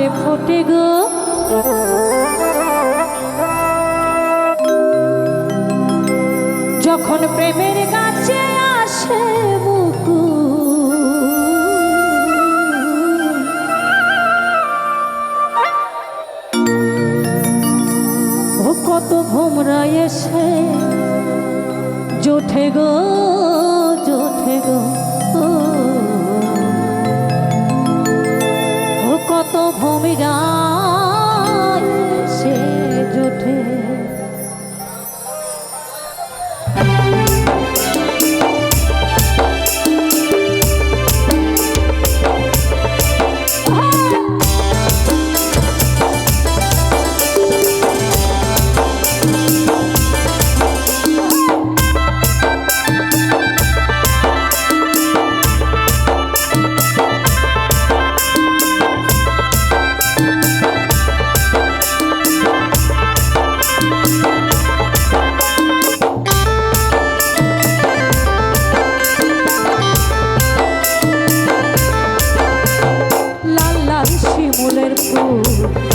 ফোটে ফুটে গো। যখন প্রেমের কাছে আসে মুকু ও কত ভোমরা এসে, জোঠে গো জোঠে গো। ভূমিকা রাসুল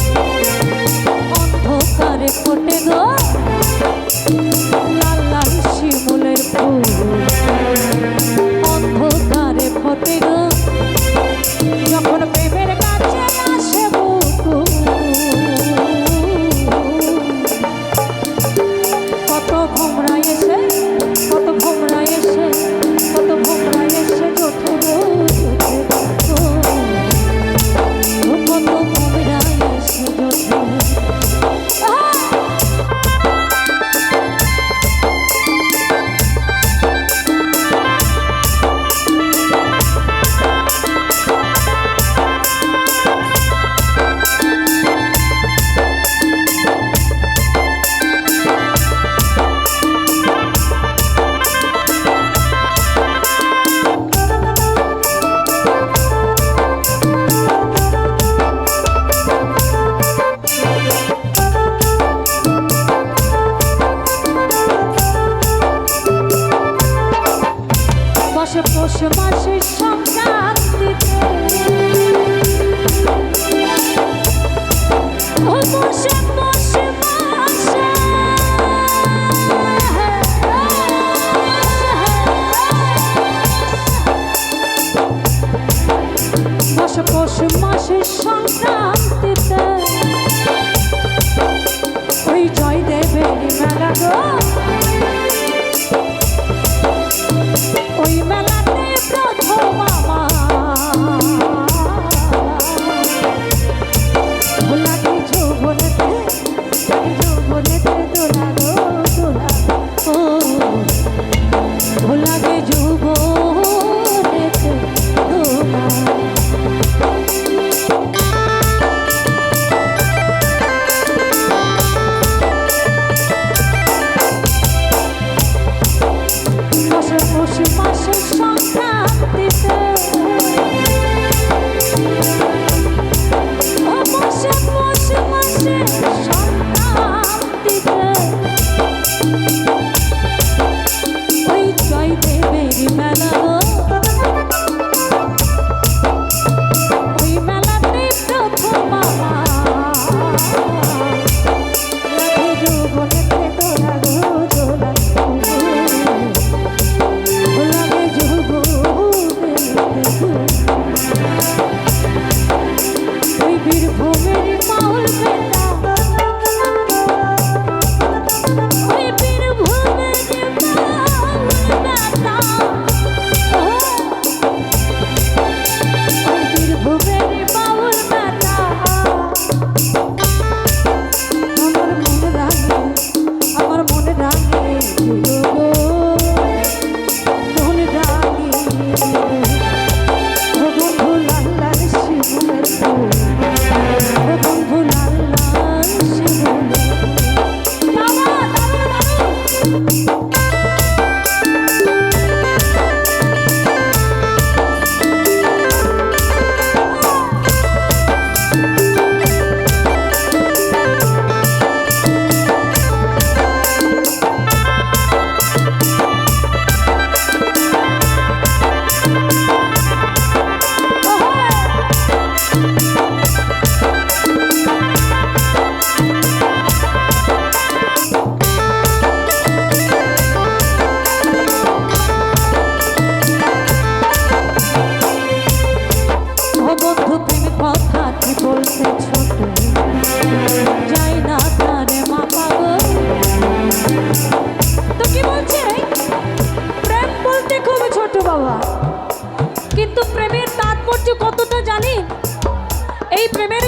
দশ মাসের সংখ্যা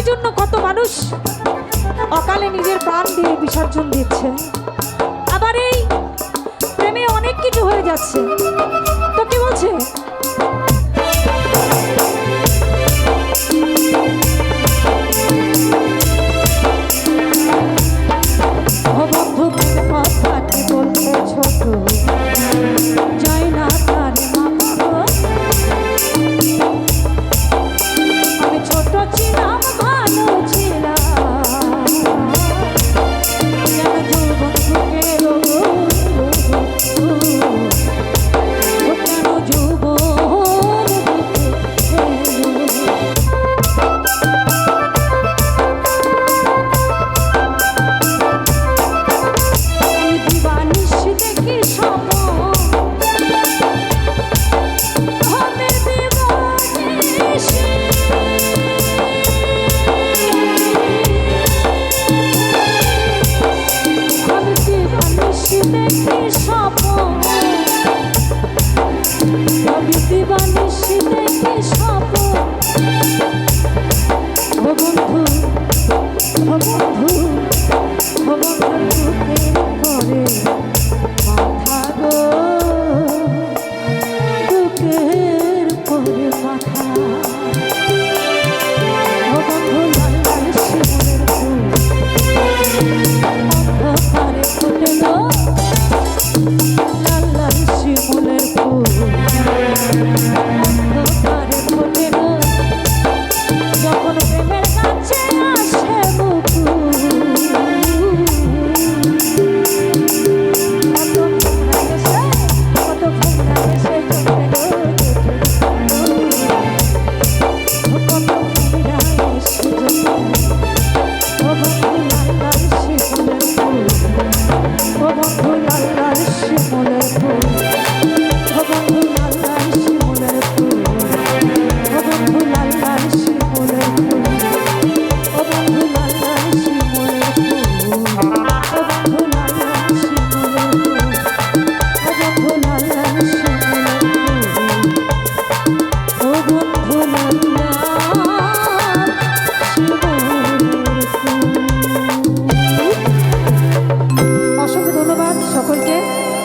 জন্য কত মানুষ অকালে নিজের প্রাণ দিয়ে বিসর্জন দিচ্ছে। আবার এই প্রেমে অনেক কিছু হয়ে যাচ্ছে। তো কি বলছে?